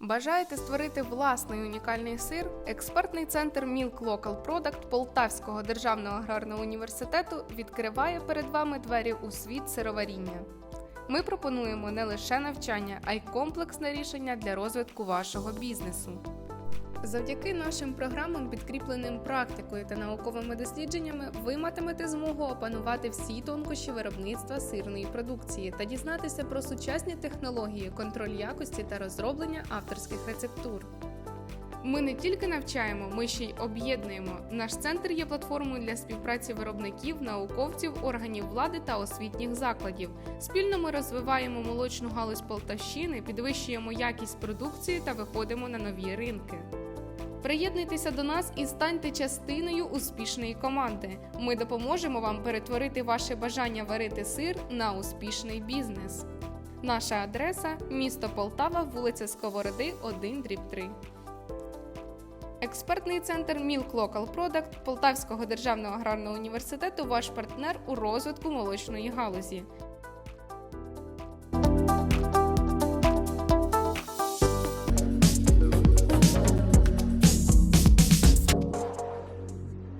Бажаєте створити власний унікальний сир? Експертний центр Milk Local Product Полтавського державного аграрного університету відкриває перед вами двері у світ сироваріння. Ми пропонуємо не лише навчання, а й комплексне рішення для розвитку вашого бізнесу. Завдяки нашим програмам, підкріпленим практикою та науковими дослідженнями, ви матимете змогу опанувати всі тонкощі виробництва сирної продукції та дізнатися про сучасні технології, контроль якості та розроблення авторських рецептур. Ми не тільки навчаємо, ми ще й об'єднуємо. Наш центр є платформою для співпраці виробників, науковців, органів влади та освітніх закладів. Спільно ми розвиваємо молочну галузь Полтавщини, підвищуємо якість продукції та виходимо на нові ринки. Приєднуйтеся до нас і станьте частиною успішної команди. Ми допоможемо вам перетворити ваше бажання варити сир на успішний бізнес. Наша адреса місто Полтава, вулиця Сковороди, 1 дріб 3. Експертний центр Milk Local Product Полтавського державного аграрного університету ваш партнер у розвитку молочної галузі.